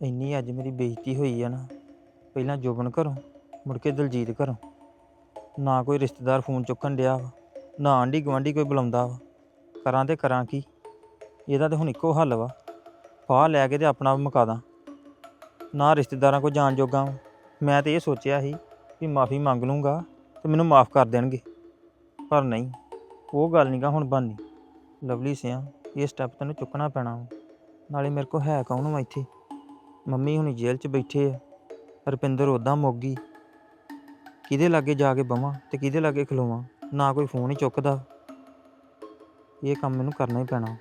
ਇੰਨੀ ਅੱਜ ਮੇਰੀ ਬੇਇੱਜ਼ਤੀ ਹੋਈ ਆ ਨਾ, ਪਹਿਲਾਂ ਜੋਬਨ ਘਰੋਂ, ਮੁੜ ਕੇ ਦਲਜੀਤ ਘਰੋਂ। ਨਾ ਕੋਈ ਰਿਸ਼ਤੇਦਾਰ ਫੋਨ ਚੁੱਕਣ ਡਿਆ ਵਾ, ਨਾ ਆਂਢੀ ਗੁਆਂਢੀ ਕੋਈ ਬੁਲਾਉਂਦਾ ਵਾ। ਕਰਾਂ ਤੇ ਕਰਾਂ ਕੀ, ਇਹਦਾ ਤੇ ਹੁਣ ਇੱਕੋ ਹੱਲ ਵਾ, ਫਾਹ ਲੈ ਕੇ ਤੇ ਆਪਣਾ ਮੁਕਾ ਦਾਂ। ਨਾ ਰਿਸ਼ਤੇਦਾਰਾਂ ਕੋ ਜਾਣ ਜੋਗਾ ਵਾਂ। ਮੈਂ ਤੇ ਇਹ ਸੋਚਿਆ ਸੀ ਕਿ ਮਾਫੀ ਮੰਗ ਲੂੰਗਾ ਤੇ ਮੈਨੂੰ ਮਾਫ ਕਰ ਦੇਣਗੇ। ਪਰ ਨਹੀਂ, ਉਹ ਗੱਲ ਨਹੀਂਗਾ ਹੁਣ ਬਣਨੀ। ਲਵਲੀ ਸਿਆ, ਇਹ ਸਟੈਪ ਤੈਨੂੰ ਚੁੱਕਣਾ ਪੈਣਾ ਵਾ। ਨਾਲੇ ਮੇਰੇ ਕੋ ਹੈ ਕੌਣ ਵਾ ਇੱਥੇ? ਮੰਮੀ ਹੁਣੀ ਜੇਲ੍ਹ 'ਚ ਬੈਠੇ ਆ। ਰੁਪਿੰਦਰ ਉਦਾਂ ਮੁੱਕ ਕਿਹਦੇ ਲਾਗੇ ਜਾ ਕੇ ਬਵਾਂ ਤੇ ਕਿਹਦੇ ਲਾਗੇ ਖਲੋਵਾਂ? ਨਾ ਕੋਈ ਫੋਨ ਹੀ ਚੁੱਕਦਾ। ਇਹ ਕੰਮ ਮੈਨੂੰ ਕਰਨਾ ਹੀ ਪੈਣਾ।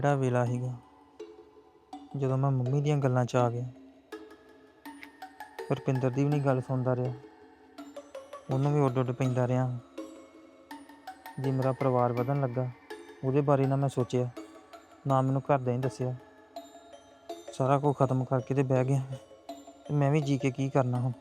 ਕਿਹੜਾ ਵੇਲਾ ਸੀਗਾ? ਜਦੋਂ ਮੈਂ ਮੰਮੀ ਦੀਆਂ ਗੱਲਾਂ 'ਚ ਆ ਗਿਆ। ਰੁਪਿੰਦਰ ਦੀ ਵੀ ਨਹੀਂ ਗੱਲ ਸੁਣਦਾ ਰਿਹਾ। ਉਹਨੂੰ ਵੀ ਉੱਡ ਉੱਡ ਪੈਂਦਾ ਰਿਹਾ। ਜੇ ਮੇਰਾ ਪਰਿਵਾਰ ਵਧਣ ਲੱਗਾ, ਉਹਦੇ ਬਾਰੇ ਨਾ ਮੈਂ ਸੋਚਿਆ, ਨਾ ਮੈਨੂੰ ਘਰਦਿਆਂ ਹੀ ਦੱਸਿਆ। ਸਾਰਾ ਕੁਝ ਖਤਮ ਕਰਕੇ ਤੇ ਬਹਿ ਗਿਆ। ਤੇ ਮੈਂ ਵੀ ਜੀ ਕੇ ਕੀ ਕਰਨਾ ਹੁਣ?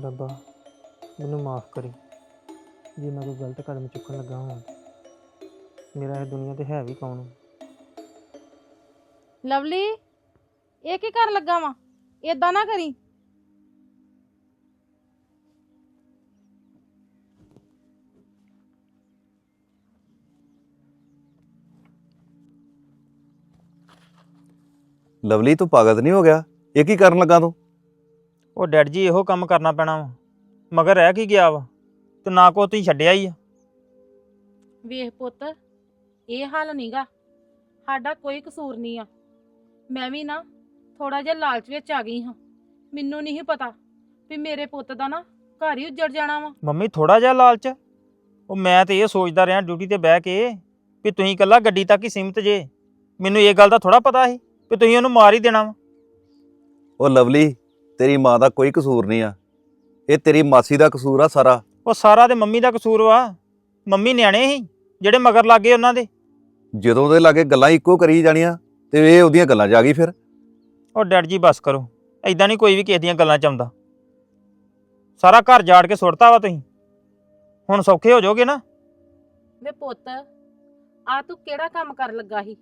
ਰੱਬਾ ਮੈਨੂੰ ਮਾਫ ਕਰੀ। ਜੇ ਮੈਂ ਕੋਈ ਗਲਤ ਕਦਮ ਚੁੱਕਣ ਲੱਗਾ ਹਾਂ ਮੇਰਾ ਇਹ ਦੁਨੀਆ ਤੇ ਹੈ ਵੀ ਕੌਣ? ਲਵਲੀ ਇਹ ਕੀ ਕਰਨ ਲੱਗਾ ਵਾ? ਏਦਾਂ ਨਾ ਕਰੀ। ਲਵਲੀ ਤੂੰ ਪਾਗਲ ਨਹੀਂ ਹੋ ਗਿਆ? ਇਹ ਕੀ ਕਰਨ ਲੱਗਾ ਤੂੰ? ਉਹ ਡੈਡ ਜੀ ਇਹੋ ਕੰਮ ਕਰਨਾ ਪੈਣਾ ਵਾ। ਮਗਰ ਰਹਿ ਕੀ ਗਿਆ ਵਾ ਤੇ ਨਾ ਕੋ ਤੁਸੀਂ ਛੱਡਿਆ ਹੀ ਆ। ਵੇਖ ਪੁੱਤ ਇਹ ਹਾਲ ਨਹੀਂਗਾ ਸਾਡਾ ਕੋਈ ਕਸੂਰ ਨਹੀਂ ਆ। ਮੈਂ ਵੀ ਨਾ ਥੋੜਾ ਜਿਹਾ ਲਾਲਚ ਵਿੱਚ ਆ ਗਈ ਹਾਂ। ਮੈਨੂੰ ਨਹੀਂ ਪਤਾ ਵੀ ਮੇਰੇ ਪੁੱਤ ਦਾ ਨਾ ਘਰ ਹੀ ਉੱਜੜ ਜਾਣਾ ਵਾ। ਮੰਮੀ ਥੋੜਾ ਜਿਹਾ ਲਾਲਚ? ਉਹ ਮੈਂ ਤੇ ਇਹ ਸੋਚਦਾ ਰਿਹਾ ਡਿਊਟੀ ਤੇ ਬਹਿ ਕੇ ਵੀ ਤੁਸੀਂ ਇਕੱਲਾ ਗੱਡੀ ਤੱਕ ਹੀ ਸੀਮਿਤ ਜੇ। ਮੈਨੂੰ ਇਹ ਗੱਲ ਦਾ ਥੋੜਾ ਪਤਾ ਸੀ ਵੀ ਤੁਸੀਂ ਉਹਨੂੰ ਮਾਰ ਹੀ ਦੇਣਾ ਵਾ। ਉਹ ਲਵਲੀ ਤੇਰੀ ਮਾਂ ਦਾ ਕੋਈ ਕਸੂਰ ਨਹੀਂ ਆ। ਇਹ ਤੇਰੀ ਮਾਸੀ ਦਾ ਕਸੂਰ ਆ ਸਾਰਾ। ਉਹ ਸਾਰਾ ਤੇ ਮੰਮੀ ਦਾ ਕਸੂਰ ਵਾ। ਮੰਮੀ ਨਿਆਣੇ ਸੀ ਜਿਹੜੇ ਮਗਰ ਲੱਗੇ ਉਹਨਾਂ ਦੇ। ਜਦੋਂ ਉਹਦੇ ਲਾਗੇ ਗੱਲਾਂ ਇੱਕੋ ਕਰੀ ਜਾਣੀਆਂ ਤੇ ਇਹ ਉਹਦੀਆਂ ਗੱਲਾਂ 'ਚ ਆ ਗਈ ਫਿਰ। ਉਹ ਡੈਡ ਜੀ ਬਸ ਕਰੋ। ਐਦਾਂ ਨਹੀਂ ਕੋਈ ਵੀ ਕਿਸੇ ਦੀਆਂ ਗੱਲਾਂ ਚ ਆਉਂਦਾ। ਸਾਰਾ ਘਰ ਜਾੜ ਕੇ ਸੁੱਟਤਾ ਵਾ ਤੁਸੀਂ। ਹੁਣ ਸੌਖੇ ਹੋ ਜਾਓਗੇ ਨਾ? ਵੇ ਪੁੱਤ ਆ ਤੂੰ ਕਿਹੜਾ ਕੰਮ ਕਰਨ ਲੱਗਾ ਸੀ?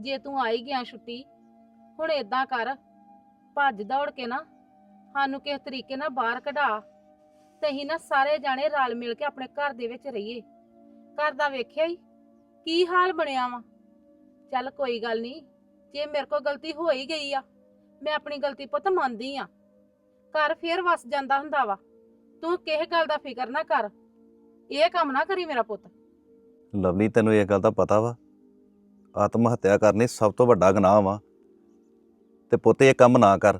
ਜੇ ਤੂੰ ਆਈ ਗਿਆ ਛੁੱਟੀ ਹੁਣ ਏਦਾਂ ਕਰ ਭੱਜ ਦੌੜ ਕੇ ਨਾ ਸਾਨੂੰ ਕਿਸ ਤਰੀਕੇ ਨਾਲ ਬਾਹਰ ਕਢਾ। ਤੇ ਅਸੀਂ ਨਾ ਸਾਰੇ ਜਾਣੇ ਰਲ ਮਿਲ ਕੇ ਆਪਣੇ ਘਰ ਦੇ ਵਿੱਚ ਰਹੀਏ। ਘਰ ਦਾ ਵੇਖਿਆ ਹੀ ਕੀ ਹਾਲ ਬਣਿਆ ਵਾ। ਚੱਲ ਕੋਈ ਗੱਲ ਨਹੀਂ, ਜੇ ਮੇਰੇ ਕੋਲ ਗਲਤੀ ਹੋ ਹੀ ਗਈ ਆ, ਮੈਂ ਆਪਣੀ ਗਲਤੀ ਪੁੱਤ ਮੰਨਦੀ ਆ। ਘਰ ਫੇਰ ਵਸ ਜਾਂਦਾ ਹੁੰਦਾ ਵਾ। ਤੂੰ ਕਿਸੇ ਗੱਲ ਦਾ ਫਿਕਰ ਨਾ ਕਰ। ਇਹ ਕੰਮ ਨਾ ਕਰੀ ਮੇਰਾ ਪੁੱਤ। ਲਵਲੀ, ਤੈਨੂੰ ਇਹ ਗੱਲ ਦਾ ਪਤਾ ਵਾ? ਆਤਮ ਹੱਤਿਆ ਕਰਨੀ ਸਭ ਤੋਂ ਵੱਡਾ ਗੁਨਾਹ ਵਾ। ਤੇ ਪੁੱਤ ਇਹ ਕੰਮ ਨਾ ਕਰ।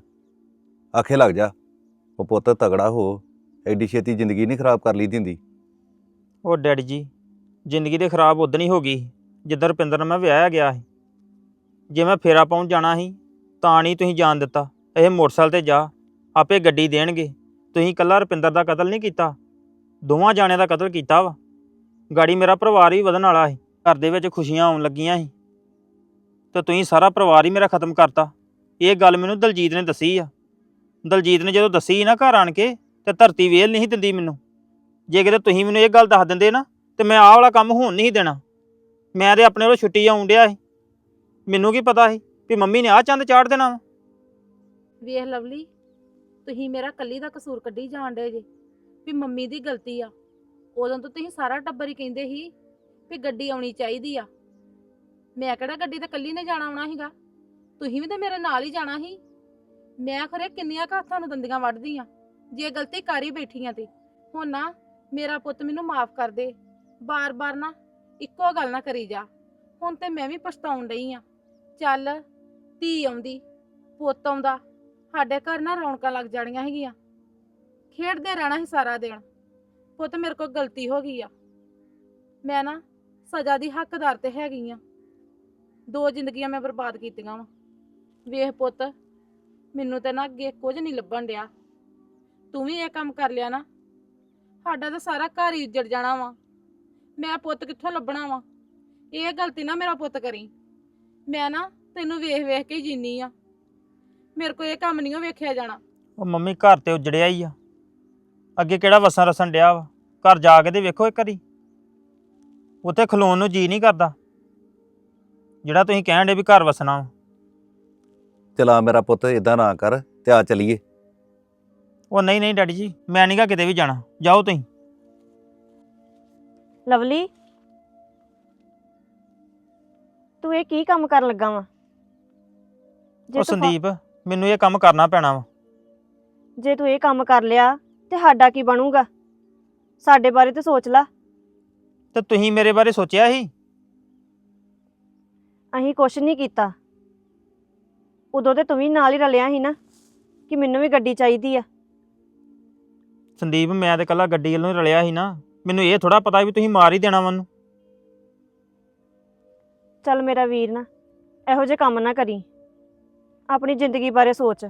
ਆਖੇ ਲੱਗ ਜਾ। ਉਹ ਪੁੱਤ ਤਗੜਾ ਹੋ। ਐਡੀ ਛੇਤੀ ਜ਼ਿੰਦਗੀ ਨਹੀਂ ਖਰਾਬ ਕਰ ਲਈ ਦਿੰਦੀ। ਉਹ ਡੈਡੀ ਜੀ, ਜ਼ਿੰਦਗੀ ਦੇ ਖਰਾਬ ਉਦੋਂ ਹੀ ਹੋ ਗਈ। ਜਿੱਦਾਂ ਰੁਪਿੰਦਰ ਨਾਲ ਮੈਂ ਵਿਆਹਿਆ ਗਿਆ ਸੀ। ਜੇ ਮੈਂ ਫੇਰਾ ਪਾਉਣ ਜਾਣਾ ਸੀ, ਤਾਂ ਨਹੀਂ ਤੁਸੀਂ ਜਾਣ ਦਿੱਤਾ। ਇਹ ਮੋਟਰਸਾਈਕਲ ਤੇ ਜਾ। ਆਪੇ ਗੱਡੀ ਦੇਣਗੇ। ਤੁਸੀਂ ਇਕੱਲਾ ਰੁਪਿੰਦਰ ਦਾ ਕਤਲ ਨਹੀਂ ਕੀਤਾ। ਦੋਵਾਂ ਜਾਣਿਆਂ ਦਾ ਕਤਲ ਕੀਤਾ ਵਾ। ਗਾੜੀ ਮੇਰਾ ਪਰਿਵਾਰ ਹੀ ਵਧਣ ਵਾਲਾ ਸੀ। ਘਰ ਦੇ ਵਿੱਚ ਖੁਸ਼ੀਆਂ ਆਉਣ ਲੱਗੀਆਂ ਸੀ। ਤੇ ਤੁਸੀਂ ਸਾਰਾ ਪਰਿਵਾਰ ਹੀ ਮੇਰਾ ਖਤਮ ਕਰਤਾ। ਇਹ ਗੱਲ ਮੈਨੂੰ ਦਲਜੀਤ ਨੇ ਦੱਸੀ ਆ। ਦਲਜੀਤ ਨੇ ਜਦੋਂ ਦੱਸੀ ਨਾ ਘਰ ਆਣ ਕੇ, ਤੇ ਧਰਤੀ ਵੇਲ ਨਹੀਂ ਦਿੰਦੀ ਮੈਨੂੰ। ਜੇ ਕਿਤੇ ਤੁਸੀਂ ਮੈਨੂੰ ਇਹ ਗੱਲ ਦੱਸ ਦਿੰਦੇ ਨਾ, ਤੇ ਮੈਂ ਆਹ ਵਾਲਾ ਕੰਮ ਹੋਣ ਨਹੀਂ ਦੇਣਾ। ਮੈਂ ਤੇ ਆਪਣੇ ਵੱਲੋਂ ਛੁੱਟੀ ਆਉਣ ਡਿਆ ਸੀ। ਮੈਨੂੰ ਕੀ ਪਤਾ ਸੀ ਵੀ ਮੰਮੀ ਨੇ ਆਹ ਚੰਦ ਚਾੜ ਦੇਣਾ ਵਾ। ਵੇਖ ਲਵਲੀ, ਤੁਸੀਂ ਮੇਰਾ ਕੱਲੀ ਦਾ ਕਸੂਰ ਕੱਢੀ ਜਾਣ ਡੇ ਜੇ, ਵੀ ਮੰਮੀ ਦੀ ਗਲਤੀ ਆ। ਉਦੋਂ ਤੋਂ ਤੁਸੀਂ ਸਾਰਾ ਟੱਬਰ ਹੀ ਕਹਿੰਦੇ ਸੀ ਵੀ ਗੱਡੀ ਆਉਣੀ ਚਾਹੀਦੀ ਆ। ਮੈਂ ਕਿਹੜਾ ਗੱਡੀ ਤੇ ਕੱਲੀ ਨੇ ਜਾਣਾ ਆਉਣਾ ਸੀਗਾ? ਤੁਸੀਂ ਵੀ ਤਾਂ ਮੇਰੇ ਨਾਲ ਹੀ ਜਾਣਾ ਸੀ। ਮੈਂ ਖਰੇ ਕਿੰਨੀਆਂ ਘਰ ਹੱਥਾਂ ਦੰਦੀਆਂ ਵੱਢਦੀ ਆ। ਜੇ ਗਲਤੀ ਕਰ ਹੀ ਬੈਠੀ ਆ ਤੇ। ਹੁਣ ਨਾ, ਮੇਰਾ ਪੁੱਤ ਮੈਨੂੰ ਮਾਫ ਕਰ ਦੇ। ਬਾਰ-ਬਾਰ ਨਾ ਇੱਕੋ ਗੱਲ ਨਾ ਕਰੀ ਜਾ। ਹੁਣ ਤੇ ਮੈਂ ਵੀ ਪਛਤਾਉਣ ਡਈ ਆ। ਚੱਲ, ਧੀ ਆਉਂਦੀ, ਪੁੱਤ ਆਉਂਦਾ। ਸਾਡੇ ਘਰ ਨਾ ਰੌਣਕਾਂ ਲੱਗ ਜਾਣੀਆਂ ਹੈਗੀਆਂ। ਖੇਡਦੇ ਰਹਿਣਾ ਸੀ ਸਾਰਾ ਦਿਨ। ਪੁੱਤ ਮੇਰੇ ਕੋਲ ਗਲਤੀ ਹੋ ਗਈ ਆ। ਮੈਂ ਨਾ ਸਜ਼ਾ ਦੀ ਹੱਕਦਾਰ ਤੇ ਹੈਗੀ ਆ। ਦੋ ਜ਼ਿੰਦਗੀਆਂ ਮੈਂ ਬਰਬਾਦ ਕੀਤੀਆਂ ਵਾ। ਵੇਖ ਪੁੱਤ, ਮੈਨੂੰ ਤੇ ਨਾ ਅੱਗੇ ਕੁਝ ਨਹੀਂ ਲੱਭਣ ਡਿਆ। ਤੂੰ ਵੀ ਇਹ ਕੰਮ ਕਰ ਲਿਆ ਨਾ। ਸਾਡਾ ਤਾਂ ਸਾਰਾ ਘਰ ਹੀ ਉੱਜੜ ਜਾਣਾ ਵਾ। ਮੈਂ ਪੁੱਤ ਕਿੱਥੋਂ ਲੱਭਣਾ ਵਾ? ਇਹ ਗਲਤੀ ਨਾ ਮੇਰਾ ਪੁੱਤ ਕਰੀ। ਮੈਂ ਨਾ ਤੈਨੂੰ ਵੇਖ ਵੇਖ ਕੇ ਹੀ ਜੀਨੀ ਆ। ਮੇਰੇ ਕੋਲ ਇਹ ਕੰਮ ਨਹੀਂ ਵੇਖਿਆ ਜਾਣਾ। ਉਹ ਮੰਮੀ ਘਰ ਤੇ ਉਜੜਿਆ ਹੀ ਆ। ਅੱਗੇ ਕਿਹੜਾ ਵਸਣ ਰਸਣ ਡਿਆ ਵਾ? ਘਰ ਜਾ ਕੇ ਤੇ ਵੇਖੋ ਇੱਕ ਵਾਰੀ। ਉੱਥੇ ਖਲੋਣ ਨੂੰ ਜੀ ਨਹੀਂ ਕਰਦਾ। ਜਿਹੜਾ ਤੁਸੀਂ ਕਹਿਣ ਦੇ ਵੀ ਘਰ ਵਸਣਾ ਵਾ। ਚਲਾ ਮੇਰਾ ਪੁੱਤ ਇਦਾਂ ਨਾ ਕਰ ਤੇ ਆ ਚਲੀਏ। ਉਹ ਨਹੀਂ ਨਹੀਂ ਡੈਡੀ ਜੀ ਮੈਂ ਨਹੀਂਗਾ ਕਿਤੇ ਵੀ ਜਾਣਾ। ਜਾਓ ਤੁਸੀਂ। ਲਵਲੀ ਤੂੰ ਇਹ ਕੀ ਕੰਮ ਕਰਨ ਲੱਗਾ ਵਾ? ਉਹ ਸੰਦੀਪ ਮੈਨੂੰ ਇਹ ਕੰਮ ਕਰਨਾ ਪੈਣਾ ਵਾ। ਜੇ ਤੂੰ ਇਹ ਕੰਮ ਕਰ ਲਿਆ ਤੇ ਸਾਡਾ ਕੀ ਬਣੂਗਾ? ਸਾਡੇ ਬਾਰੇ ਤੇ ਸੋਚ ਲੈ। ਤੇ ਤੁਸੀਂ ਮੇਰੇ ਬਾਰੇ ਸੋਚਿਆ ਸੀ? ਅਸੀਂ ਕੁਛ ਨਹੀਂ ਕੀਤਾ। ਉਦੋਂ ਤੇ ਤੂੰ ਵੀ ਨਾਲ ਹੀ ਰਲਿਆ ਸੀ ਨਾ ਕਿ ਮੈਨੂੰ ਵੀ ਗੱਡੀ ਚਾਹੀਦੀ ਆ। ਸੰਦੀਪ ਮੈਂ ਤੇ ਕੱਲਾ ਗੱਡੀ ਵੱਲੋਂ ਹੀ ਰਲਿਆ ਸੀ ਨਾ। ਮੈਨੂੰ ਇਹ ਥੋੜਾ ਪਤਾ ਵੀ ਤੁਸੀਂ ਮਾਰ ਹੀ ਦੇਣਾ ਮੈਨੂੰ। ਚੱਲ ਮੇਰਾ ਵੀਰ ਨਾ ਇਹੋ ਜਿਹੇ ਕੰਮ ਨਾ ਕਰੀ। ਆਪਣੀ ਜ਼ਿੰਦਗੀ ਬਾਰੇ ਸੋਚ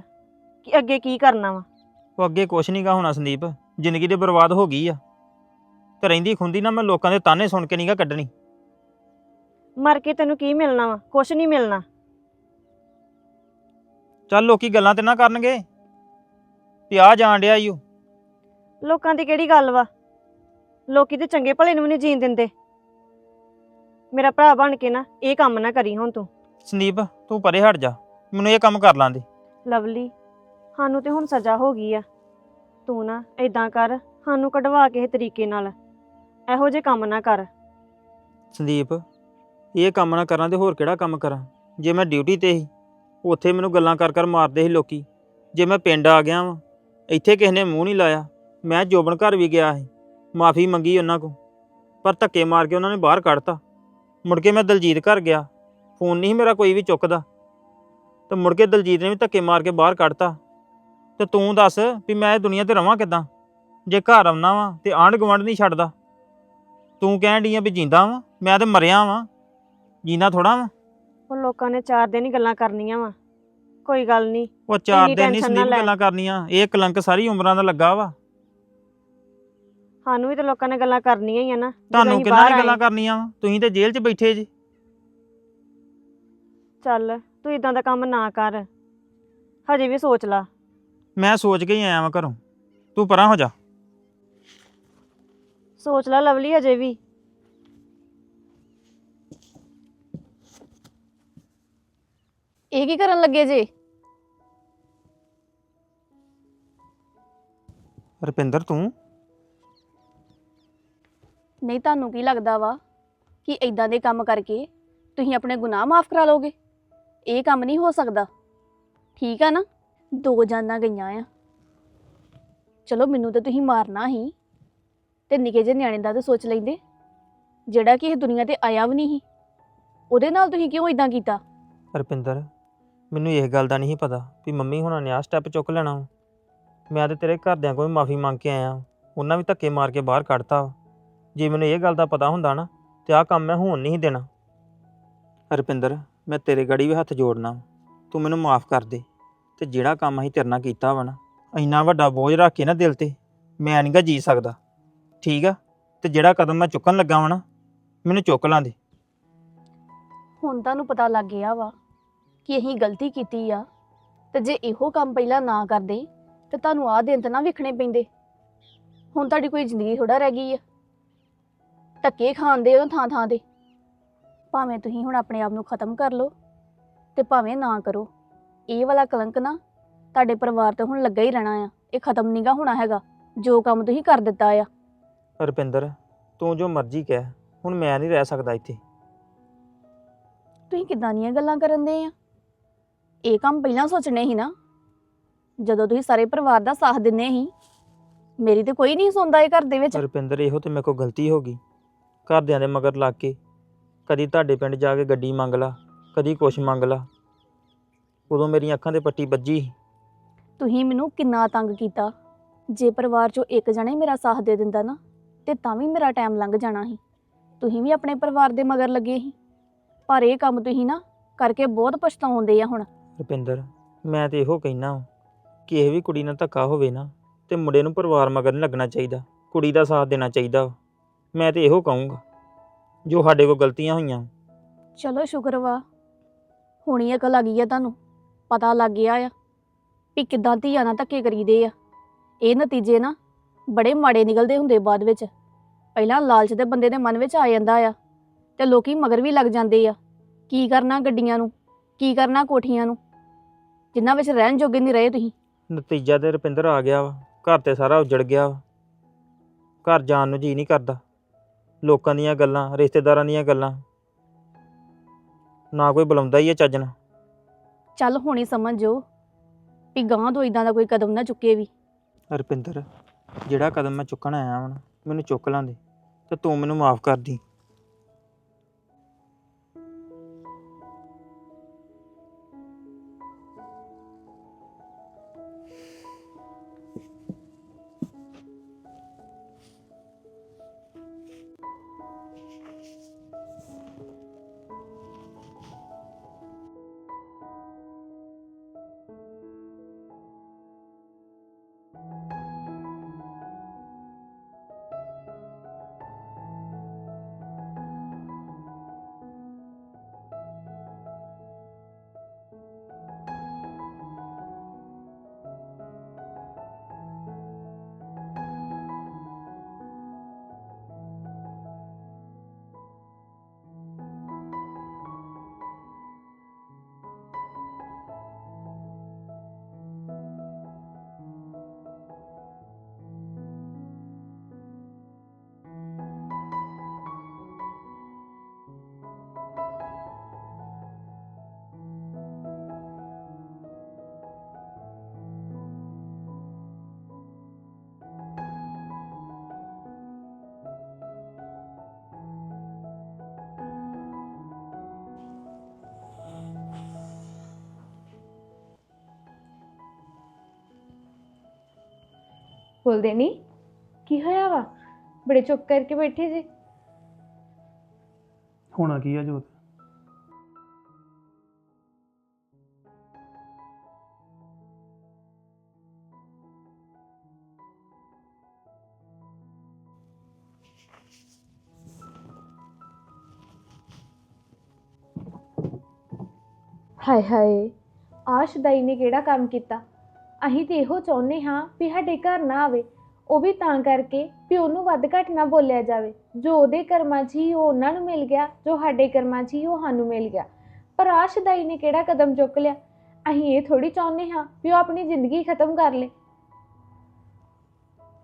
ਕਿ ਅੱਗੇ ਕੀ ਕਰਨਾ ਵਾ। ਉਹ ਅੱਗੇ ਕੁਛ ਨਹੀਂਗਾ ਹੋਣਾ ਸੰਦੀਪ ਜ਼ਿੰਦਗੀ ਦੇ ਬਰਬਾਦ ਹੋ ਗਈ ਆ। ਤੇ ਰਹਿੰਦੀ ਖੁੰਦੀ ਨਾ ਮੈਂ ਲੋਕਾਂ ਦੇ ਤਾਨੇ ਸੁਣ ਕੇ ਨਹੀਂਗਾ ਕੱਢਣੀ। ਮਰ ਕੇ ਤੈਨੂੰ ਕੀ ਮਿਲਣਾ ਵਾ? ਕੁਛ ਨਹੀਂ ਮਿਲਣਾ। ਚੱਲ ਲੋਕੀ ਗੱਲਾਂ ਤੇ ਨਾ ਕਰਨਗੇ। ਵੀ ਆ ਜਾਣ ਡਿਆ ਈਓ ਲੋਕਾਂ ਦੀ ਕਿਹੜੀ ਗੱਲ ਵਾ? ਲੋਕੀ ਤੇ ਚੰਗੇ ਭਲੇ ਨੂੰ ਵੀ ਨਹੀਂ ਜੀਣ ਦਿੰਦੇ। ਮੇਰਾ ਭਰਾ ਬਣ ਕੇ ਨਾ ਇਹ ਕੰਮ ਨਾ ਕਰੀ ਹੁਣ ਤੂੰ। ਸੰਦੀਪ ਤੂੰ ਪਰੇ ਹਟ ਜਾ। ਮੈਨੂੰ ਇਹ ਕੰਮ ਕਰ ਲਾਂਦੇ ਲਵਲੀ ਸਾਨੂੰ ਤੇ ਹੁਣ ਸਜ਼ਾ ਹੋ ਗਈ ਆ। ਤੂੰ ਨਾ ਏਦਾਂ ਕਰ ਸਾਨੂੰ ਕਢਵਾ ਕਿਸੇ ਤਰੀਕੇ ਨਾਲ। ਇਹੋ ਜਿਹੇ ਕੰਮ ਨਾ ਕਰ। ਸੰਦੀਪ ਇਹ ਕੰਮ ਨਾ ਕਰਾਂ ਤੇ ਹੋਰ ਕਿਹੜਾ ਕੰਮ ਕਰਾਂ? ਜੇ ਮੈਂ ਡਿਊਟੀ ਤੇ ਸੀ ਉੱਥੇ ਮੈਨੂੰ ਗੱਲਾਂ ਕਰ ਕਰ ਮਾਰਦੇ ਸੀ ਲੋਕੀ। ਜੇ ਮੈਂ ਪਿੰਡ ਆ ਗਿਆ ਵਾਂ, ਇੱਥੇ ਕਿਸੇ ਨੇ ਮੂੰਹ ਨਹੀਂ ਲਾਇਆ। ਮੈਂ ਜੋਬਨ ਘਰ ਵੀ ਗਿਆ ਸੀ, ਮਾਫੀ ਮੰਗੀ ਉਹਨਾਂ ਕੋ ਪਰ ਧੱਕੇ ਮਾਰ ਕੇ ਉਹਨਾਂ ਨੇ ਬਾਹਰ ਕੱਢਤਾ। ਮੁੜ ਕੇ ਮੈਂ ਦਲਜੀਤ ਘਰ ਗਿਆ, ਫੋਨ ਨਹੀਂ ਮੇਰਾ ਕੋਈ ਵੀ ਚੁੱਕਦਾ। ਤੇ ਮੁੜ ਕੇ ਦਲਜੀਤ ਨੇ ਵੀ ਧੱਕੇ ਮਾਰ ਕੇ ਬਾਹਰ ਕੱਢਤਾ। ਤੇ ਤੂੰ ਦੱਸ ਵੀ ਮੈਂ ਇਹ ਦੁਨੀਆ ਤੇ ਰਵਾਂ ਕਿਦਾਂ? ਜੇ ਘਰ ਆਉਣਾ ਵਾਂ ਤੇ ਆਂਢ ਗੁਆਂਢ ਨਹੀਂ ਛੱਡਦਾ। ਤੂੰ ਕਹਿਣ ਡਈ ਆ ਵੀ ਜਿੰਦਾ ਵਾਂ, ਮੈਂ ਤੇ ਮਰਿਆ ਵਾਂ। ਜਿੰਦਾ ਥੋੜਾ ਵਾਂ। ਉਹ ਲੋਕਾਂ ਨੇ ਚਾਰ ਦਿਨ ਹੀ ਗੱਲਾਂ ਕਰਨੀਆਂ ਵਾ। ਕੋਈ ਗੱਲ ਨਹੀਂ ਉਹ ਚਾਰ ਇੰਨੀ ਦਿਨ ਨਹੀਂ tension ਨਾ ਸੰਦੀਪ ਲੈ। ਗੱਲਾਂ ਕਰਨੀਆਂ ਇਹ ਕਲੰਕ ਸਾਰੀ ਉਮਰਾਂ ਦਾ ਲੱਗਾ ਵਾ। ਸਾਨੂੰ ਵੀ ਤੇ ਲੋਕਾਂ ਨੇ ਗੱਲਾਂ ਕਰਨੀਆਂ ਹੀ ਆ ਨਾ ਜਦੋਂ ਤੁਹਾਨੂੰ ਅਸੀਂ ਕਿੰਨਾ ਬਾਹਰ ਨੇ ਗੱਲਾਂ। ਕਰਨੀਆਂ ਵਾ? ਤੁਸੀਂ ਤੇ ਜੇਲ੍ਹ 'ਚ ਬੈਠੇ ਜੀ। ਚੱਲ ਤੂੰ ਇਦਾਂ ਦਾ ਕੰਮ ਨਾ ਕਰ ਹਜੇ ਵੀ ਸੋਚ ਲਾ। ਮੈਂ ਸੋਚ ਕੇ ਹੀ ਆਇਆ ਵਾਂ ਘਰੋਂ। ਤੂੰ ਪਰਾਂ ਹੋ ਜਾ। ਸੋਚ ਲਾ ਲਵਲੀ ਹਜੇ ਵੀ। ਇਹ ਕੀ ਕਰਨ ਲੱਗੇ ਜੇ? ਰੁਪਿੰਦਰ ਤੂੰ? ਨਹੀਂ ਤੁਹਾਨੂੰ ਕੀ ਲੱਗਦਾ ਵਾ ਕਿ ਇਦਾਂ ਦੇ ਕੰਮ ਕਰਕੇ ਤੁਸੀਂ ਆਪਣੇ ਗੁਨਾਹ ਮਾਫ ਕਰਾ ਲਓਗੇ? ਇਹ ਕੰਮ ਨਹੀਂ ਹੋ ਸਕਦਾ। ਠੀਕ ਆ ਨਾ? ਦੋ ਜਾਨਾਂ ਗਈਆਂ ਆ। ਚਲੋ ਮੈਨੂੰ ਤਾਂ ਤੁਸੀਂ ਮਾਰਨਾ ਹੀ। ਤੇ ਨਿੱਕੇ ਜਿਹੇ ਨਿਆਣੇ ਦਾ ਤਾਂ ਸੋਚ ਲੈਂਦੇ। ਜਿਹੜਾ ਕਿ ਇਹ ਦੁਨੀਆ ਤੇ ਆਇਆ ਵੀ ਨਹੀਂ ਸੀ। ਉਹਦੇ ਨਾਲ ਤੁਸੀਂ ਕਿਉਂ ਇਦਾਂ ਕੀਤਾ? ਰੁਪਿੰਦਰ ਮੈਨੂੰ ਇਸ ਗੱਲ ਦਾ ਨਹੀਂ ਪਤਾ ਵੀ ਮੰਮੀ ਹੁਣਾਂ ਨੇ ਆ ਸਟੈਪ ਚੁੱਕ ਲੈਣਾ ਵਾ। ਮੈਂ ਤੇ ਤੇਰੇ ਘਰਦਿਆਂ ਕੋਲ ਮਾਫੀ ਮੰਗ ਕੇ ਆਇਆ ਵਾਂ। ਉਹਨਾਂ ਵੀ ਧੱਕੇ ਮਾਰ ਕੇ ਬਾਹਰ ਕੱਢਤਾ ਵਾ। ਜੇ ਮੈਨੂੰ ਇਹ ਗੱਲ ਦਾ ਪਤਾ ਹੁੰਦਾ ਨਾ ਤੇ ਆਹ ਕੰਮ ਮੈਂ ਹੋਣ ਨਹੀਂ ਸੀ ਦੇਣਾ ਰੁਪਿੰਦਰ ਮੈਂ ਤੇਰੇ ਗੜੀ ਵੀ ਹੱਥ ਜੋੜਨਾ ਵਾ। ਤੂੰ ਮੈਨੂੰ ਮਾਫ ਕਰ ਦੇ ਤੇ ਜਿਹੜਾ ਕੰਮ ਅਸੀਂ ਤੇਰੇ ਨਾਲ ਕੀਤਾ ਵਾ ਨਾ ਇੰਨਾ ਵੱਡਾ ਬੋਝ ਰੱਖ ਕੇ ਨਾ ਦਿਲ ਤੇ ਮੈਂ ਨਹੀਂਗਾ ਜੀ ਸਕਦਾ ਠੀਕ ਆ ਤੇ ਜਿਹੜਾ ਕਦਮ ਮੈਂ ਚੁੱਕਣ ਲੱਗਾ ਵਾ ਨਾ ਮੈਨੂੰ ਚੁੱਕ ਲਾਂ ਦੇ ਹੁਣ ਤੁਹਾਨੂੰ ਪਤਾ ਲੱਗ ਗਿਆ ਵਾ ਕਿ ਅਸੀਂ ਗਲਤੀ ਕੀਤੀ ਆ ਤੇ ਜੇ ਇਹੋ ਕੰਮ ਪਹਿਲਾਂ ਨਾ ਕਰਦੇ ਤੇ ਤੁਹਾਨੂੰ ਆਹ ਦਿਨ ਤਾਂ ਨਾ ਵੇਖਣੇ ਪੈਂਦੇ। ਹੁਣ ਤੁਹਾਡੀ ਕੋਈ ਜ਼ਿੰਦਗੀ ਥੋੜਾ ਰਹਿ ਗਈ ਆ। ਧੱਕੇ ਖਾਂਦੇ ਹੋ ਥਾਂ ਥਾਂ ਤੇ। ਭਾਵੇਂ ਤੁਸੀਂ ਹੁਣ ਆਪਣੇ ਆਪ ਨੂੰ ਖਤਮ ਕਰ ਲਓ ਤੇ ਭਾਵੇਂ ਨਾ ਕਰੋ। ਇਹ ਵਾਲਾ ਕਲੰਕ ਨਾ ਤੁਹਾਡੇ ਪਰਿਵਾਰ ਤੇ ਹੁਣ ਲੱਗਾ ਹੀ ਰਹਿਣਾ ਆ। ਇਹ ਖਤਮ ਨਹੀਂਗਾ ਹੋਣਾ ਹੈਗਾ ਜੋ ਕੰਮ ਤੁਸੀਂ ਕਰ ਦਿੱਤਾ ਆ। ਰੁਪਿੰਦਰ ਤੂੰ ਜੋ ਮਰਜ਼ੀ ਕਹਿ ਹੁਣ ਮੈਂ ਨਹੀਂ ਰਹਿ ਸਕਦਾ ਇੱਥੇ। ਤੁਸੀਂ ਕਿੱਦਾਂ ਦੀਆਂ ਗੱਲਾਂ ਕਰਨ ਦੇ ਆ? ਇਹ ਕੰਮ ਪਹਿਲਾਂ ਸੋਚਣੇ ਸੀ ਨਾ। ਜਦੋਂ ਤੁਸੀਂ ਸਾਰੇ ਪਰਿਵਾਰ ਦਾ ਸਾਥ ਦਿੰਦੇ ਸੀ ਮੇਰੀ ਤੇ ਕੋਈ ਨਹੀਂ ਸੁਣਦਾ ਇਹ ਘਰ ਦੇ ਵਿੱਚ। ਰੁਪਿੰਦਰ ਇਹੋ ਤੇ ਮੇਰੇ ਕੋਲ ਗਲਤੀ ਹੋ ਗਈ। ਘਰਦਿਆਂ ਦੇ ਮਗਰ ਲੱਗ ਕੇ ਕਦੀ ਤੁਹਾਡੇ ਪਿੰਡ ਜਾ ਕੇ ਗੱਡੀ ਮੰਗ ਲਾ ਕਦੀ ਕੁਛ ਮੰਗ ਲਾ। ਉਦੋਂ ਮੇਰੀਆਂ ਅੱਖਾਂ ਤੇ ਪੱਟੀ ਵੱਜੀ। ਤੁਸੀਂ ਮੈਨੂੰ ਕਿੰਨਾ ਤੰਗ ਕੀਤਾ। ਜੇ ਪਰਿਵਾਰ ਚੋਂ ਇੱਕ ਜਣਾ ਹੀ ਮੇਰਾ ਸਾਥ ਦੇ ਦਿੰਦਾ ਨਾ ਤੇ ਤਾਂ ਵੀ ਮੇਰਾ ਟਾਈਮ ਲੰਘ ਜਾਣਾ ਸੀ। ਤੁਸੀਂ ਵੀ ਆਪਣੇ ਪਰਿਵਾਰ ਦੇ ਮਗਰ ਲੱਗੇ ਸੀ। ਪਰ ਇਹ ਕੰਮ ਤੁਸੀਂ ਨਾ ਕਰਕੇ ਬਹੁਤ ਪਛਤਾਉਂਦੇ ਆ ਹੁਣ। ਰੁਪਿੰਦਰ, ਮੈਂ ਤੇ ਇਹੋ ਕਹਿਣਾ ਕਿ ਇਹ ਵੀ ਕੁੜੀ ਨਾਲ ਧੱਕਾ ਹੋਵੇ ਨਾ, ਤੇ ਮੁੰਡੇ ਨੂੰ ਪਰਿਵਾਰ ਮਗਰ ਨਹੀਂ ਲੱਗਣਾ ਚਾਹੀਦਾ, ਕੁੜੀ ਦਾ ਸਾਥ ਦੇਣਾ ਚਾਹੀਦਾ ਵਾ। ਮੈਂ ਤੇ ਇਹੋ ਕਹੂੰਗਾ, ਜੋ ਸਾਡੇ ਕੋਲ ਗਲਤੀਆਂ ਹੋਈਆਂ ਚਲੋ ਸ਼ੁਕਰ ਵਾ, ਹੁਣੀ ਅਕਲ ਆ ਗਈ ਆ ਤੁਹਾਨੂੰ, ਪਤਾ ਲੱਗ ਗਿਆ ਆ ਵੀ ਕਿੱਦਾਂ ਧੀਆਂ ਨਾਲ ਧੱਕੇ ਕਰੀਦੇ ਆ। ਇਹ ਨਤੀਜੇ ਨਾ ਬੜੇ ਮਾੜੇ ਨਿਕਲਦੇ ਹੁੰਦੇ ਬਾਅਦ ਵਿੱਚ। ਪਹਿਲਾਂ ਲਾਲਚ ਦੇ ਬੰਦੇ ਦੇ ਮਨ ਵਿੱਚ ਆ ਜਾਂਦਾ ਆ, ਤੇ ਲੋਕੀ ਮਗਰ ਵੀ ਲੱਗ ਜਾਂਦੇ ਆ। ਕੀ ਕਰਨਾ ਗੱਡੀਆਂ ਨੂੰ, ਕੀ ਕਰਨਾ ਕੋਠੀਆਂ ਨੂੰ ਜਿੰਨਾ ਵਿੱਚ ਰਹਿਣ ਜੋਗੇ ਨਹੀਂ ਰਹੇ ਤੁਸੀਂ? ਨਤੀਜਾ ਤੇ ਰੁਪਿੰਦਰ ਆ ਗਿਆ ਵਾ। ਘਰ ਤੇ ਸਾਰਾ ਉਜੜ ਗਿਆ ਵਾ। ਘਰ ਜਾਣ ਨੂੰ ਜੀ ਨਹੀਂ ਕਰਦਾ। ਲੋਕਾਂ ਦੀਆਂ ਗੱਲਾਂ ਰਿਸ਼ਤੇਦਾਰਾਂ ਦੀਆਂ ਗੱਲਾਂ। ਨਾ ਕੋਈ ਬੁਲਾਉਂਦਾ ਹੀ ਹੈ ਚੱਜ ਨਾਲ। ਚੱਲ ਹੁਣੀ ਸਮਝ ਵੀ ਗਾਂ ਤੋਂ ਇਦਾਂ ਦਾ ਕੋਈ ਕਦਮ ਨਾ ਚੁੱਕੇ ਵੀ। ਰੁਪਿੰਦਰ ਜਿਹੜਾ ਕਦਮ ਮੈਂ ਚੁੱਕਣ ਆਇਆ ਹਾਂ ਮੈਨੂੰ ਚੁੱਕ ਲਾਂਦੇ ਤੇ ਤੂੰ ਮੈਨੂੰ ਮਾਫ ਕਰ ਦੀ। ਬੋਲਦੇ ਨਹੀਂ ਕੀ ਹੋਇਆ ਵਾ? ਬੜੇ ਚੁੱਪ ਕਰਕੇ ਬੈਠੇ ਜੇ। ਹੋਣਾ ਕੀ ਆ ਜੋਤ? ਹਾਏ ਹਾਏ ਆਸ਼ਦਾਈ ਨੇ ਕਿਹੜਾ ਕੰਮ ਕੀਤਾ? ਅਸੀਂ ਤੇ ਇਹੋ ਚਾਹੁੰਦੇ ਹਾਂ ਵੀ ਸਾਡੇ ਘਰ ਨਾ ਆਵੇ। ਉਹ ਵੀ ਤਾਂ ਕਰਕੇ ਵੀ ਉਹਨੂੰ ਵੱਧ ਘੱਟ ਨਾ ਬੋਲਿਆ ਜਾਵੇ। ਜੋ ਉਹਦੇ ਕਰਮਾਂ 'ਚ ਹੀ ਉਹ ਉਹਨਾਂ ਨੂੰ ਮਿਲ ਗਿਆ, ਜੋ ਸਾਡੇ ਕਰਮਾਂ 'ਚ ਹੀ ਉਹ ਸਾਨੂੰ ਮਿਲ ਗਿਆ। ਪਰ ਆਸ਼ਦਾਈ ਨੇ ਕਿਹੜਾ ਕਦਮ ਚੁੱਕ ਲਿਆ? ਅਸੀਂ ਇਹ ਥੋੜੀ ਚਾਹੁੰਦੇ ਹਾਂ ਵੀ ਉਹ ਆਪਣੀ ਜ਼ਿੰਦਗੀ ਖਤਮ ਕਰ ਲੇ।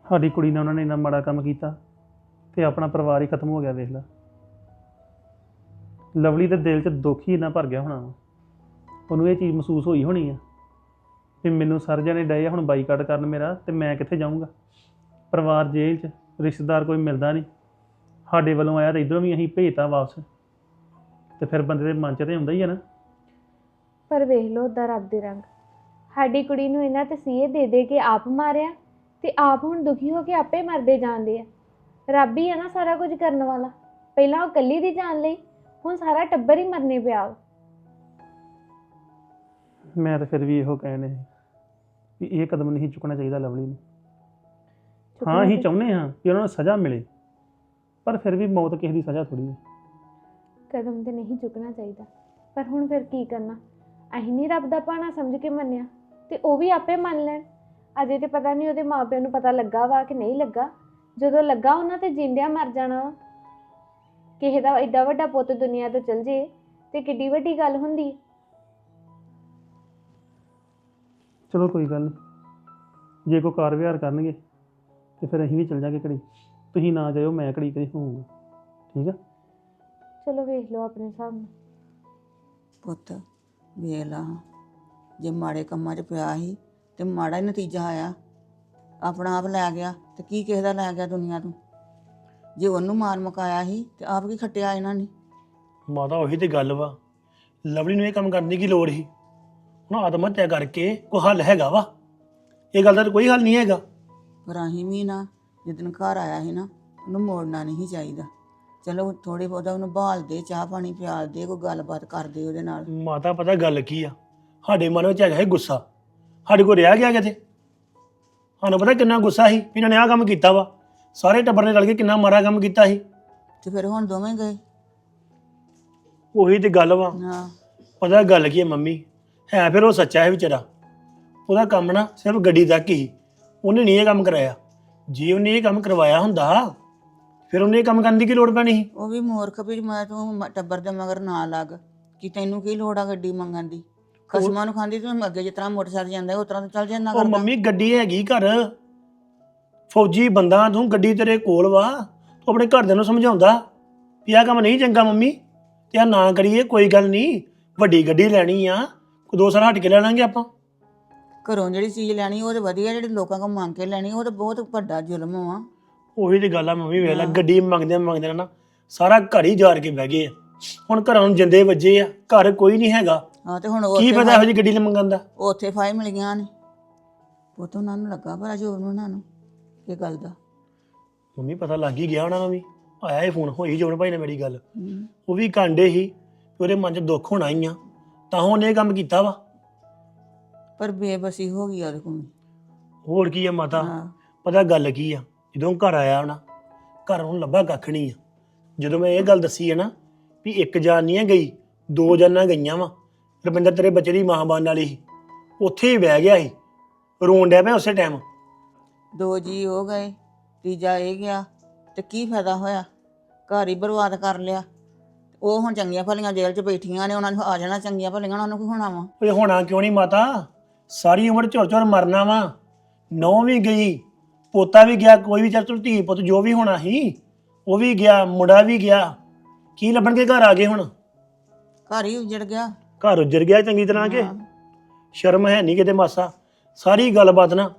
ਸਾਡੀ ਕੁੜੀ ਨਾਲ ਉਹਨਾਂ ਨੇ ਇੰਨਾ ਮਾੜਾ ਕੰਮ ਕੀਤਾ ਤੇ ਆਪਣਾ ਪਰਿਵਾਰ ਹੀ ਖਤਮ ਹੋ ਗਿਆ, ਵੇਖ ਲੈ। ਲਵਲੀ ਦੇ ਦਿਲ 'ਚ ਦੁੱਖ ਹੀ ਇੰਨਾ ਭਰ ਗਿਆ ਹੋਣਾ ਵਾ। ਉਹਨੂੰ ਇਹ ਚੀਜ਼ ਮਹਿਸੂਸ ਹੋਈ ਹੋਣੀ ਆ। ਵੀ ਮੈਨੂੰ ਸਰ ਜਾਣੇ ਡਏ ਆ ਹੁਣ ਬਾਈਕਾਟ ਕਰਨ ਮੇਰਾ ਤੇ ਮੈਂ ਕਿੱਥੇ ਜਾਊਂਗਾ? ਪਰਿਵਾਰ ਜੇਲ੍ਹ 'ਚ, ਰਿਸ਼ਤੇਦਾਰ ਕੋਈ ਮਿਲਦਾ ਨਹੀਂ। ਸਾਡੇ ਵੱਲੋਂ ਆਇਆ ਤੇ ਇਧਰੋਂ ਵੀ ਅਸੀਂ ਭੇਜਤਾ ਵਾਪਸ। ਤੇ ਫਿਰ ਬੰਦੇ ਦੇ ਮਨ 'ਚ ਤੇ ਹੁੰਦਾ ਹੀ ਆ ਨਾ। ਪਰ ਵੇਖ ਲੋ ਉਹਦਾ ਰੱਬ ਦੇ ਰੰਗ। ਸਾਡੀ ਕੁੜੀ ਨੂੰ ਇਹਨਾਂ ਤਸੀਹੇ ਦੇ ਦੇ ਕੇ ਆਪ ਮਾਰਿਆ ਤੇ ਆਪ ਹੁਣ ਦੁਖੀ ਹੋ ਕੇ ਆਪੇ ਮਰਦੇ ਜਾਂਦੇ ਆ। ਰੱਬ ਹੀ ਆ ਨਾ ਸਾਰਾ ਕੁਝ ਕਰਨ ਵਾਲਾ। ਪਹਿਲਾਂ ਉਹ ਕੱਲੀ ਦੀ ਜਾਨ ਲਈ, ਹੁਣ ਸਾਰਾ ਟੱਬਰ ਹੀ ਮਰਨੇ ਪਿਆ ਵਾ। ਮੈਂ ਤਾਂ ਫਿਰ ਵੀ ਇਹੋ ਕਹਿਣੇ ਵੀ ਇਹ ਕਦਮ ਨਹੀਂ ਚੁੱਕਣਾ ਚਾਹੀਦਾ ਲਵਲੀ ਨੂੰ। ਹਾਂ ਅਸੀਂ ਚਾਹੁੰਦੇ। ਹਾਂ ਕਿ ਉਹਨਾਂ ਨੂੰ ਸਜ਼ਾ ਮਿਲੇ ਪਰ ਫਿਰ ਵੀ ਮੌਤ ਕਿਸੇ ਦੀ ਸਜ਼ਾ ਥੋੜੀ ਹੈ। ਕਦਮ ਤੇ ਨਹੀਂ ਚੁੱਕਣਾ ਚਾਹੀਦਾ। ਪਰ ਹੁਣ ਫਿਰ ਕੀ ਕਰਨਾ? ਅਸੀਂ ਨਹੀਂ ਰੱਬ ਦਾ ਭਾਣਾ ਸਮਝ ਕੇ ਮੰਨਿਆ ਤੇ ਉਹ ਵੀ ਆਪੇ ਮੰਨ ਲੈਣ। ਅਜੇ ਤੇ ਪਤਾ ਨਹੀਂ ਉਹਦੇ ਮਾਪਿਆਂ ਨੂੰ ਪਤਾ ਲੱਗਾ ਵਾ ਕਿ ਨਹੀਂ ਲੱਗਾ। ਜਦੋਂ ਲੱਗਾ ਉਹਨਾਂ ਤੇ ਜਿੰਦਿਆਂ ਮਰ ਜਾਣਾ ਵਾ। ਕਿਸੇ ਦਾ ਐਡਾ ਵੱਡਾ ਪੁੱਤ ਦੁਨੀਆ ਤੋਂ ਚਲ ਜੇ ਤੇ ਕਿੱਡੀ ਵੱਡੀ ਗੱਲ ਹੁੰਦੀ। ਚਲੋ ਕੋਈ ਗੱਲ ਨਹੀਂ ਜੇ ਕੋਈ ਕਾਰ ਵਿਹਾਰ ਕਰਨਗੇ ਤੇ ਫਿਰ ਅਸੀਂ ਵੀ ਚੱਲ ਜਾਗੇ ਘੜੀ। ਤੁਸੀਂ ਨਾ ਜਾਇਓ ਮੈਂ ਘੜੀ ਘੜੀ ਹੋਊਂਗਾ। ਠੀਕ ਆ? ਚਲੋ ਵੇਖ ਲਓ ਆਪਣੇ ਹਿਸਾਬ ਨਾਲ। ਪੁੱਤ ਵੇਖ ਲਾ। ਜੇ ਮਾੜੇ ਕੰਮਾਂ 'ਚ ਪਿਆ ਸੀ ਤੇ ਮਾੜਾ ਹੀ ਨਤੀਜਾ ਆਇਆ। ਆਪਣਾ ਆਪ ਲੈ ਗਿਆ ਤੇ ਕੀ ਕਿਸੇ ਦਾ ਲੈ ਗਿਆ ਦੁਨੀਆ ਤੋਂ? ਜੇ ਉਹਨੂੰ ਮਾਰ ਮੁਕਾਇਆ ਸੀ ਤੇ ਆਪ ਕੀ ਖੱਟਿਆ ਇਹਨਾਂ ਨੇ? ਮਾਤਾ ਉਹੀ ਤੇ ਗੱਲ ਵਾ। ਲਵਲੀ ਨੂੰ ਇਹ ਕੰਮ ਕਰਨ ਦੀ ਕੀ ਲੋੜ ਸੀ? ਹੁਣ ਆਤਮ ਹੱਤਿਆ ਕਰਕੇ ਕੋਈ ਹੱਲ ਹੈਗਾ ਵਾ? ਇਹ ਗੱਲ ਦਾ ਤਾਂ ਕੋਈ ਹੱਲ ਨਹੀਂ ਹੈਗਾ। ਅਸੀਂ ਵੀ ਨਾ ਜਿੱਦਣ ਘਰ ਆਇਆ ਸੀ ਨਾ ਉਹਨੂੰ ਮੋੜਨਾ ਨਹੀਂ ਚਾਹੀਦਾ। ਚਲੋ ਥੋੜੇ ਬਹੁਤਾ ਉਹਨੂੰ ਬਹਾਲ ਦੇ ਚਾਹ ਪਾਣੀ ਪਿਆਲ ਦੇ ਕੋਈ ਗੱਲਬਾਤ ਕਰਦੇ ਉਹਦੇ ਨਾਲ। ਮਾਤਾ ਪਤਾ ਗੱਲ ਕੀ ਆ? ਸਾਡੇ ਮਨ ਵਿੱਚ ਹੈਗਾ ਹੈ ਗੁੱਸਾ। ਸਾਡੇ ਕੋਲ ਰਿਹਾ ਗਿਆ ਕਿਤੇ? ਸਾਨੂੰ ਪਤਾ ਕਿੰਨਾ ਗੁੱਸਾ ਸੀ ਵੀ ਇਹਨਾਂ ਨੇ ਆਹ ਕੰਮ ਕੀਤਾ ਵਾ। ਸਾਰੇ ਟੱਬਰ ਨੇ ਰਲ ਕੇ ਕਿੰਨਾ ਮਾਰਾ ਕੰਮ ਕੀਤਾ ਸੀ। ਤੇ ਫਿਰ ਹੁਣ ਦੋਵੇਂ ਗਏ? ਉਹੀ ਤੇ ਗੱਲ ਵਾ। ਹਾਂ। ਪਤਾ ਗੱਲ ਕੀ ਹੈ ਮੰਮੀ? ਹੈ ਫਿਰ ਉਹ ਸੱਚਾ ਹੈ ਵਿਚਾਰਾ। ਉਹਦਾ ਕੰਮ ਨਾ ਸਿਰਫ ਗੱਡੀ ਤੱਕ ਹੀ। ਉਹਨੇ ਨਹੀਂ ਇਹ ਕੰਮ ਕਰਾਇਆ। ਜੇ ਉਹਨੇ ਇਹ ਕੰਮ ਕਰਵਾਇਆ ਹੁੰਦਾ ਫਿਰ ਉਹਨੇ ਇਹ ਕੰਮ ਕਰਨ ਦੀ ਕੀ ਲੋੜ ਪੈਣੀ ਸੀ? ਉਹ ਵੀ ਮੂਰਖ ਵੀ ਮੈਂ ਤੂੰ ਮ- ਟੱਬਰ ਦੇ ਮਗਰ ਨਾ ਲੱਗ। ਕਿ ਤੈਨੂੰ ਕੀ ਲੋੜ ਆ ਗੱਡੀ ਮੰਗਣ ਦੀ? ਖਸਮਾਂ ਨੂੰ ਖਾਂਦੀ ਤੂੰ ਅੱਗੇ ਜਿਸ ਤਰ੍ਹਾਂ ਮੋਟਰਸਾਈਕਲ ਜਾਂਦਾ ਉਸ ਤਰ੍ਹਾਂ ਤੂੰ ਚੱਲ ਜਾਂਦਾ ਉਹ ਮੰਮੀ ਗੱਡੀ ਹੈਗੀ ਘਰ। ਫੌਜੀ ਬੰਦਾ ਤੂੰ ਗੱਡੀ ਤੇਰੇ ਕੋਲ ਵਾ। ਤੂੰ ਆਪਣੇ ਘਰਦਿਆਂ ਨੂੰ ਸਮਝਾਉਂਦਾ ਵੀ ਆਹ ਕੰਮ ਨਹੀਂ ਚੰਗਾ ਮੰਮੀ। ਤੇ ਆ ਨਾ ਕਰੀਏ ਕੋਈ ਗੱਲ ਨਹੀਂ। ਵੱਡੀ ਗੱਡੀ ਲੈਣੀ ਆ। ਕੋਈ ਦੋ ਸਾਲ ਹਟ ਕੇ ਲੈ ਲਾਂਗੇ ਆਪਾਂ। ਘਰੋਂ ਜਿਹੜੀ ਚੀਜ਼ ਲੈਣੀ ਉਹ ਤੇ ਵਧੀਆ ਜਿਹੜੀ ਲੋਕਾਂ ਕੋਲ ਮੰਗ ਕੇ ਲੈਣੀ ਉਹ ਤੇ ਬਹੁਤ ਵੱਡਾ ਜ਼ੁਲਮ ਆ। ਉਹੀ ਤੇ ਗੱਲ ਆ ਮੰਮੀ ਵੇਖ ਲੈ। ਗੱਡੀ ਮੰਗਦੇ ਮੰਗਦੇ ਨਾ ਸਾਰਾ ਘਰ ਹੀ ਜਾੜ ਕੇ ਬਹਿ ਗਏ ਆ। ਹੁਣ ਘਰਾਂ ਨੂੰ ਜਿੰਦੇ ਵੱਜੇ ਆ ਘਰ ਕੋਈ ਨਹੀਂ ਹੈਗਾ। ਹਾਂ ਤੇ ਹੁਣ ਕੀ ਉੱਥੇ ਪਤਾ ਇਹੋ ਜਿਹੀ ਗੱਡੀ ਲੈ ਮੰਗਣ ਦਾ? ਉੱਥੇ ਫਾਈ ਮਿਲ ਗਈਆਂ ਨੇ। ਉਹ ਤਾਂ ਉਹਨਾਂ ਨੂੰ ਲੱਗਾ ਜੋਬ ਨੂੰ ਉਹਨਾਂ ਨੂੰ ਇਹ ਗੱਲ ਦਾ। ਮੰਮੀ ਪਤਾ ਲੱਗ ਹੀ ਗਿਆ ਉਹਨਾਂ ਨੂੰ ਵੀ ਆਇਆ ਇਹ ਫੋਨ ਹੋਈ ਜੋਨ ਭਾਈ ਨੇ ਮੇਰੀ ਗੱਲ। ਉਹ ਵੀ ਕਾਂਡੇ ਹੀ ਕਿ ਉਹਦੇ ਮਨ 'ਚ ਦੁੱਖ ਹੋਣਾ ਹੀ ਆ। ਤਾਂ ਉਹਨੇ ਇਹ ਕੰਮ ਕੀਤਾ ਵਾ। ਪਰ ਬੇਬਸੀ ਹੋ ਗਈ ਉਹਦੇ ਕੋਲ। ਹੋਰ ਕੀ ਆ ਮਾਤਾ? ਹਾਂ। ਪਤਾ ਗੱਲ ਕੀ ਆ? ਜਦੋਂ ਘਰ ਆਇਆ ਨਾ ਘਰ ਨੂੰ ਲੱਭਾ ਕੱਖ ਨਹੀਂ ਆ। ਜਦੋਂ ਮੈਂ ਇਹ ਗੱਲ ਦੱਸੀ ਹੈ ਨਾ ਵੀ ਇੱਕ ਜਾਨ ਨਹੀਂ ਗਈ ਦੋ ਜਾਨਾਂ ਗਈਆਂ ਵਾ। ਰਵਿੰਦਰ ਤੇਰੇ ਬੱਚੇ ਦੀ ਮਾਂ ਬਾਨ ਵਾਲੀ ਸੀ। ਉੱਥੇ ਹੀ ਬਹਿ ਗਿਆ ਸੀ। ਰੋਣ ਡਿਆ ਪਿਆ ਉਸੇ ਟਾਈਮ ਦੋ ਜੀ ਹੋ ਗਏ ਤੀਜਾ ਇਹ ਗਿਆ ਤੇ ਕੀ ਫਾਇਦਾ ਹੋਇਆ? ਘਰ ਹੀ ਬਰਬਾਦ ਕਰ ਲਿਆ। ਉਹ ਹੁਣ ਚੰਗੀਆਂ ਭਲੀਆਂ ਜੇਲ੍ਹ 'ਚ ਬੈਠੀਆਂ ਨੇ ਉਹਨਾਂ ਨੂੰ ਆ ਜਾਣਾ ਚੰਗੀਆਂ ਭਲੀਆਂ ਉਹਨਾਂ ਨੂੰ ਕੀ ਹੋਣਾ ਵਾ। ਓਏ ਹੋਣਾ ਕਿਉਂ ਨਹੀਂ ਮਾਤਾ? ਸਾਰੀ ਉਮਰ ਝੁਰ ਝੁਰ ਮਰਨਾ ਵਾ। ਨੌ ਵੀ ਗਈ ਪੋਤਾ ਵੀ ਗਿਆ ਕੋਈ ਵੀ ਚੱਲ ਧੀ ਪੁੱਤ ਜੋ ਵੀ ਹੋਣਾ ਸੀ ਉਹ ਵੀ ਗਿਆ ਮੁੰਡਾ ਵੀ ਗਿਆ। ਕੀ ਲੱਭਣ ਕੇ ਘਰ ਆ ਗਏ ਹੁਣ? ਘਰ ਹੀ ਉਜੜ ਗਿਆ। ਘਰ ਉੱਜੜ ਗਿਆ ਚੰਗੀ ਤਰ੍ਹਾਂ ਕਿ। ਸ਼ਰਮ ਹੈ ਨਹੀਂ ਕਿਤੇ ਮਾਸਾ। ਸਾਰੀ ਗੱਲਬਾਤ ਨਾ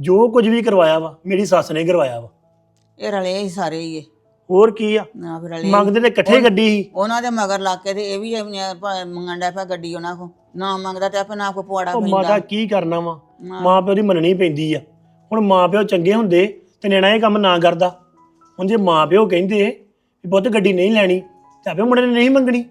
ਜੋ ਕੁਝ ਵੀ ਕਰਵਾਇਆ ਵਾ ਮੇਰੀ ਸੱਸ ਨੇ ਕਰਵਾਇਆ ਵਾ। ਇਹ ਰਲੇ ਹੀ ਸਾਰੇ ਹੀ ਇਹ। ਹੋਰ ਕੀ ਆ? ਨਾ ਫਿਰ ਰਲੇ ਮੰਗਦੇ ਤੇ ਇਕੱਠੇ ਗੱਡੀ ਸੀ। ਉਹਨਾਂ ਦੇ ਮਗਰ ਲੱਗ ਕੇ ਤੇ ਇਹ ਵੀ ਆਪਣੀਆਂ ਭ- ਮੰਗਣ ਪਿਆ ਗੱਡੀ ਉਹਨਾਂ ਕੋ ਨਾ ਮੰਗਦਾ ਤੇ ਆਪੇ ਨਾ ਕੋ ਪੁਆੜਾ ਉਹ ਪੈਂਦਾ। ਮਾਤਾ ਕੀ ਕਰਨਾ ਵਾ? ਹਾਂ। ਮਾਂ ਪਿਓ ਦੀ ਮੰਨਣੀ ਪੈਂਦੀ ਆ। ਹੁਣ ਮਾਂ ਪਿਓ ਚੰਗੇ ਹੁੰਦੇ ਤੇ ਨਿਆਣਾ ਇਹ ਕੰਮ ਨਾ ਕਰਦਾ। ਹੁਣ ਜੇ ਮਾਂ ਪਿਓ ਕਹਿੰਦੇ ਵੀ ਪੁੱਤ ਗੱਡੀ ਨਹੀਂ ਲੈਣੀ ਤੇ ਆਪੇ ਮੁੰਡੇ ਨੇ ਨਹੀਂ ਮੰਗਣੀ।